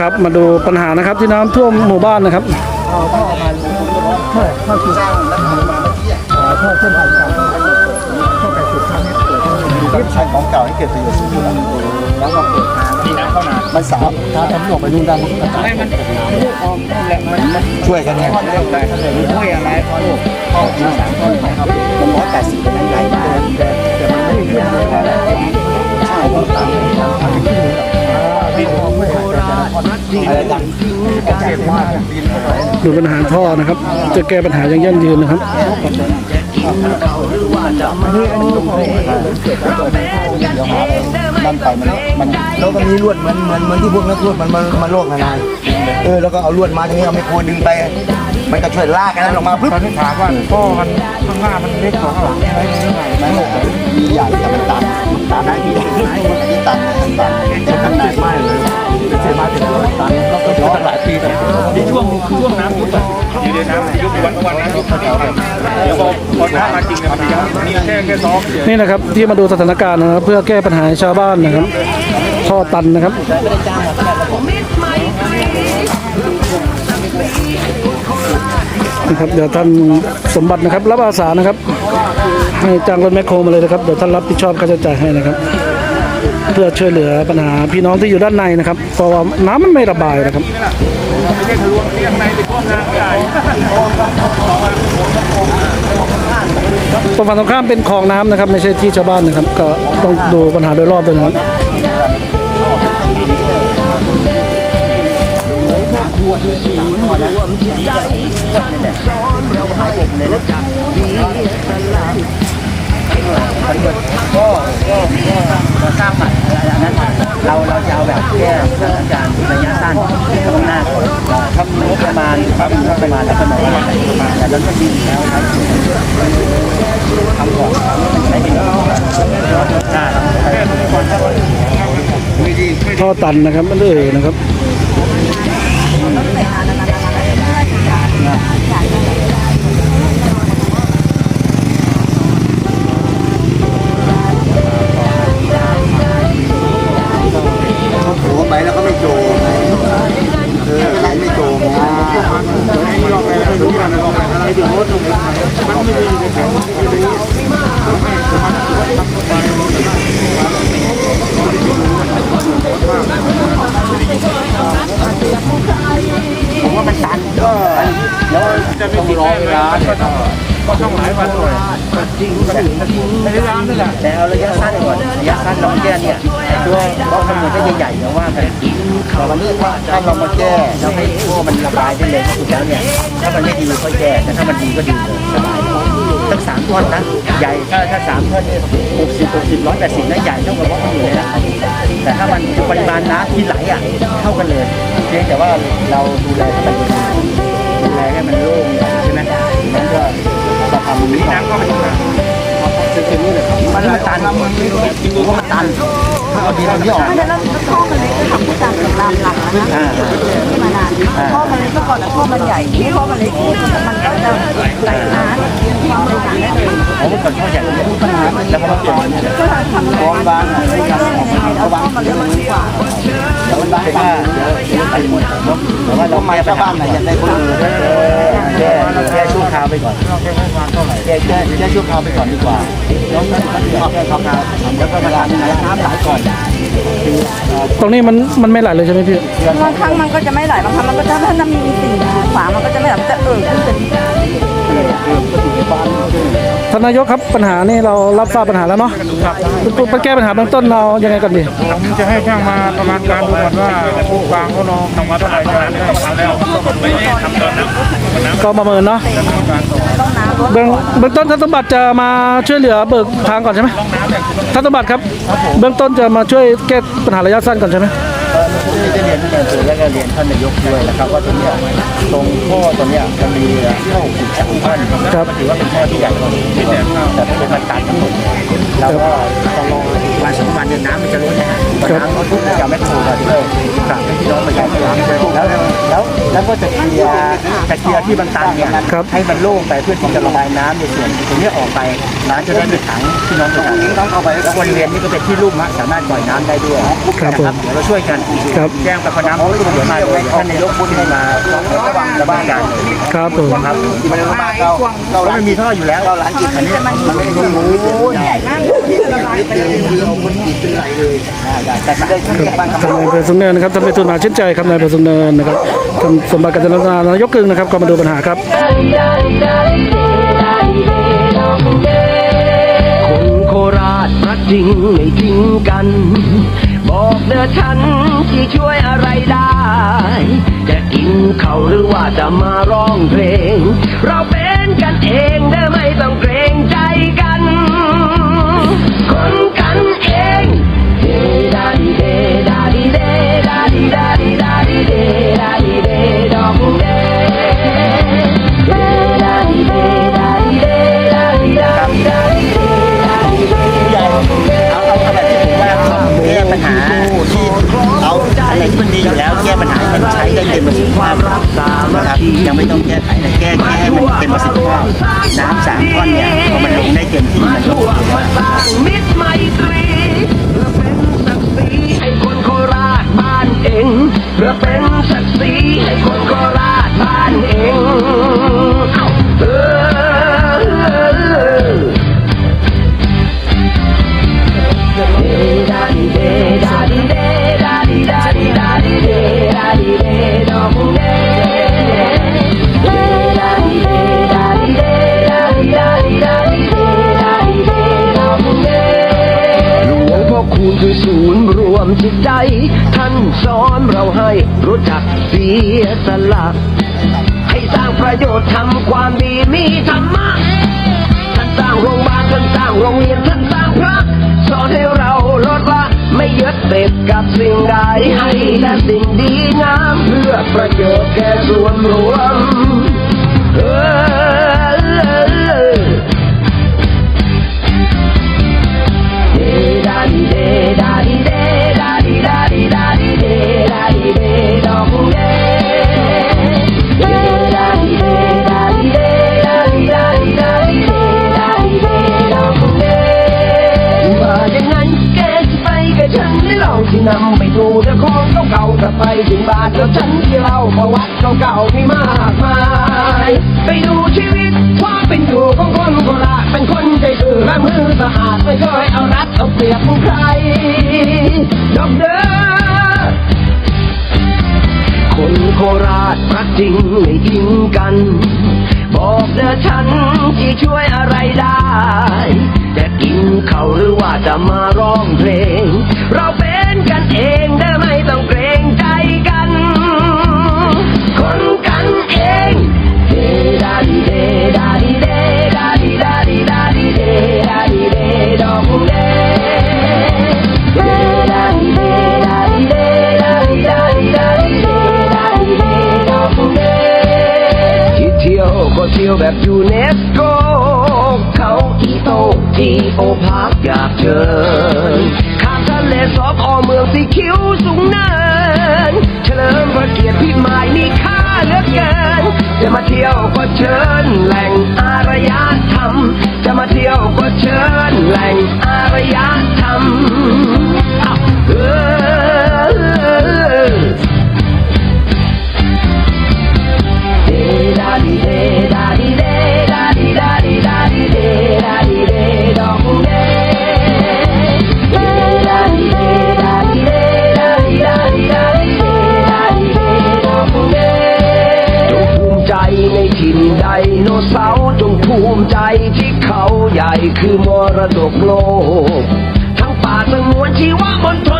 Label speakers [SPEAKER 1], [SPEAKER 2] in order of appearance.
[SPEAKER 1] ครับ มาดูปัญหานะครับที่น้ำท่วมหมู่บ้านนะครับ
[SPEAKER 2] ที่ใช้ของเก่าให้เกิดประโยชน์สูงสุดแล้วก็เปิดทางมีน้ำเข้านามันสามถ้าทำหลวงไปนู่นได้มันก็ตาย
[SPEAKER 3] ให้มันลูกออมและมันมัน
[SPEAKER 2] ช่วยกันไง
[SPEAKER 3] ช่วยอะไรพอลูก
[SPEAKER 2] ข้อที่สามข้อนะครับมันร้อยแปดสิบเป็นใหญ่มากแต่มันไม่ได้เยอะมากใช่ต้องตามทำขึ้นพี่โอ้ไม่ได้อะไรดังเจ็บมากบินเข้าไป
[SPEAKER 1] ดูปัญหาท่อนะครับ จะแก้ปัญหาอย่างยั่งยืนนะครับ
[SPEAKER 2] นั่นไปมันมันแล้วก็มีลวดเหมือนเหมือนเหมือนที่พวกนักลวดมันมันมันโลกนานๆเออแล้วก็เอาลวดมาตรงนี้เอาไมโครดึงไป มันก็ช่วยลากกันนั้นออกมาปุ๊บ
[SPEAKER 3] ตอนนี้ถามว่าพ่อมันข้างหน้ามันเล็กกว่าข้างหลังใช่ไหมหรือไง
[SPEAKER 2] ไม่มีใหญ่ เดี๋
[SPEAKER 3] ยวพอพอน้ำมาจริงเนี่นะมีแค่แค่ซ้อม
[SPEAKER 1] นี่นะครับที่มาดูสถานการณ์นะครับ เพื่อแก้ปัญหาชาวบ้านนะครับท่อตันนะครับนะครับเดี๋ยวท่านสมบัตินะครับ รับอาสานะครับ ให้จ้างรถแมคโครมาเลยนะครับ เดี๋ยวท่านรับผิดชอบค่าใช้จ่ายให้นะครับ เพื่อช่วยเหลือปัญหาพี่น้องที่อยู่ด้านในนะครับเพราะว่าน้ำมันไม่ระบายนะครับตรงฝั่งตรงข้ามเป็นคลองน้ำนะครับ ไม่ใช่ที่ชาวบ้านนะครับ ก็ต้องดูปัญหาโดยรอบด้วยนะครับ
[SPEAKER 2] ก็ก็ก็สร้างใหม่อันนั้นเราเราจะเอาแบบแก้สถานการณ์ระยะสั้นข้างหน้าทำงบประมาณทำงบประมาณแล้วก็หน่อยว่าแต่เราก็ดีแล้วครับทำก่อนใช้เป็นหน้า
[SPEAKER 1] ท่อตันนะครับมันเอ่ยนะครับ
[SPEAKER 2] แล้วจะ
[SPEAKER 3] ไม่ติดแน่เลยก็ต้องก็ต้องหลายวันหน่อยจริงก็ถึงในร้านนั่นแหละ
[SPEAKER 2] แต่เอาระยะสั้นก่อนระยะสั้นเราแก้เนี่ยตัวบล็อกจำนวนก็ใหญ่ๆนะว่ากันแต่วันนี้ถ้าเรามาแก้แล้วให้พวกมันระบายได้เลยก็ถูกแล้วเนี่ยถ้ามันไม่ดีก็แก้แต่ถ้ามันดีก็ดีเลยสบายตั้งสามท่อนนะใหญ่ถ้าถ้าสามท่อนเนี่ยหกสิบหกสิบร้อยแปดสิบนะใหญ่เท่ากับว่ามันอยู่เลยนะแต่ถ้ามันปริมาณน้ำที่ไหลอะเท่ากันเลยเพียงแต่ว่าเราดูแลให้มันดี ให้มันโล่งใช่ไหมมันก็จะทำนี้
[SPEAKER 3] น้ำก็ไม่มา
[SPEAKER 2] มันตันมันตันถ้าเอาดีเราที่ออก
[SPEAKER 4] แล้วท่อมันเล็กทำผู้การกับรามหลักนะ
[SPEAKER 2] อ่า
[SPEAKER 4] ที่มานานท่อมันเล็กเมื่อก่อนท่อมันใหญ่นี่ท่อมันเล็กมันก็จะไหลน้ำความบริการได้เลย
[SPEAKER 2] ผมเมื่อก่อนเขาอยากจะพูดปัญหาแล้วก็มาเปลี่ยน
[SPEAKER 4] ก็ทำ
[SPEAKER 2] กองบางเอะไร
[SPEAKER 4] ไม่
[SPEAKER 2] กัน
[SPEAKER 4] ได้ยังไงเอาท่อมันเล็กมันไดีกว่า
[SPEAKER 2] แต่ว่าแต่ว่าเราไม่ชาวบ้านไหนยากได้คนอื่นแก้แก้ชั่วคราวไปก่อนแก้แก้แก้ชั่วคราวไปก่อนดีกว่าแล้วก็แก้ชั่วคราวแล้วก็มาล้างน้ำไหลก่อน
[SPEAKER 1] ตรงนี้มันมันไม่ไหลเลยใช่ไหมพี่
[SPEAKER 4] บางครั้งมันก็จะไม่ไหลบางครั้งมันก็จะถ้าน้ำมีสิ่งฝามันก็จะไม่ไหลมันจะเอ่อขึ้นเป็น
[SPEAKER 1] ท่านนายกครับปัญหานี่เรารับทราบปัญหาแล้วเนาะไปแก้ปัญหาเบื้องต้นเรายังไงก่อนดี
[SPEAKER 3] ผมจะให้ช่างมาประมาณการดูก่อนว่าผู้กลางเขาลองทำมาเท่าไหร่กันได้แล้วไม่ได้ทำตอนนั้น
[SPEAKER 1] ก็ประเมินเนาะ
[SPEAKER 4] ต้องน้ำลด
[SPEAKER 1] เบื้องเบื้องต้นท่านสมบัติจะมาช่วยเหลือเบิกทางก่อนใช่ไหมท่านสมบัติครับ เบื้องต้นจะมาช่วยแก้ปัญหาระยะสั้นก่อนใช่ไหม
[SPEAKER 2] ที่ได้เรียนท่านนายกและก็เรียนท่านนายกด้วยนะครับ ว่าตรงเนี้ยตรงข้อตรงเนี้ยมันมีเข้าสิบสามท่อนก็ถือว่าเป็นข้อที่ใหญ่ที่แต่แต่เป็นมันตันทั้งหมดเราก็ต้องรอวันสองวันเนี่ยน้ำมันจะลดนะฮะ พอน้ำลดปุ๊บจะไม่โผล่มาที่เลยกาสให้พี่น้องประชาชนแล้วแล้วแล้วก็จะเคลียร์จะเคลียร์ที่มันตันเนี่ย
[SPEAKER 1] ครับ
[SPEAKER 2] ให้มันโล่งไปเพื่อที่จะระบายน้ำในส่วนตรงนี้ออกไปน้ำจะได้ไม่ขังพี่น้องประชาชนต้องเอาไปแล้วบริเวณนี้ก็เป็นที่ลุ่มฮะสามารถปล่อยน้ำได้ด้วย
[SPEAKER 1] ครับผม
[SPEAKER 2] นะเดี๋ยวเราช่วยกัน
[SPEAKER 1] ครับ
[SPEAKER 2] แจ้งประพน้ำเดี๋ยวมาด้วยท่านนายกพูดให้มาระบายกัน
[SPEAKER 1] ครับผม
[SPEAKER 2] ครับมันเราเรามันมีท่ออยู่แล้วเราล้างจิตอันนี้มันไม่ได้รู้ใหญ่มากเอาคนจิตเป็นไรเลยแต่ได้ช่วยบ้างครับ
[SPEAKER 1] ท่านายอำเภอสุนเนินนะครับท่านไปทุนมาชื่นใจครับนายอำเภอสุนเนินนะครับท่านสมบัติการจนานนายกกึ่งนะครับก็มาดูปัญหาครับ
[SPEAKER 5] คนโคราชรักจริงไม่ทิ้งกัน บอกเด้อฉันที่ช่วยอะไรได้ จะกินเขาหรือว่าจะมาร้องเพลง เราเป็นกันเองเด้อ มัน
[SPEAKER 2] ใช้ได้เต็มประสิทธิภาพนะครับยังไม่ต้องแก้ไขแต่แก้แค่ให้มันเต็มประสิทธิภาพน้ำสามก้อนเนี่ยพอมันลงได้เต็มที่มันลง
[SPEAKER 5] มาสร้างมิตร ยสละให้สร้างประโยชน์ทำความดีมีธรรมะท่านสร้างโรงพยาบาลท่านสร้างโรงเรียนท่านสร้างพระสอนให้เราลดละไม่ยึดติดกับสิ่งใดให้แต่สิ่งดีงามเพื่อประโยชน์แก่ส่วนรวม ที่นำไปดูเจ้าของเก่าๆกลับไปถึงบ้านแล้วฉันที่เล่าประวัติเก่าๆมีมากมาย ไปดูชีวิตความเป็นอยู่ของคนโบราณเป็นคนใจซื่อและมือสะอาดไม่เคยเอารัดเอาเปรียบใครดอกเด้อคนโคราชรักจริงไม่ทิ้งกัน บอกเด้อฉันที่ช่วยอะไรได้จะกินเขาหรือว่าจะมาร้องเพลง เรา เองเด้อไม่ต้องเกรงใจกัน คนกันเองเดดาดีเดดาดีเดดาดีดาดีดาดีเดดาดีเดดอกเดเดดาดีเดดาดีเดดาดีดาดีดาดีเดดาดีเดดอกเดที่เที่ยวก็เที่ยวแบบยูเนสโกเขาอีโตจีโอพาร์คอยากเชิญ เลสอบอเมืองสีคิ้วสูงเนิน เฉลิมพระเกียรติพิมายมีค่าเหลือเกิน จะมาเที่ยวก็เชิญแหล่งอารยธรรม จะมาเที่ยวก็เชิญแหล่ง ใจที่เขาใหญ่คือมรดกโลก ทั้งป่าสงวนชีวมณฑล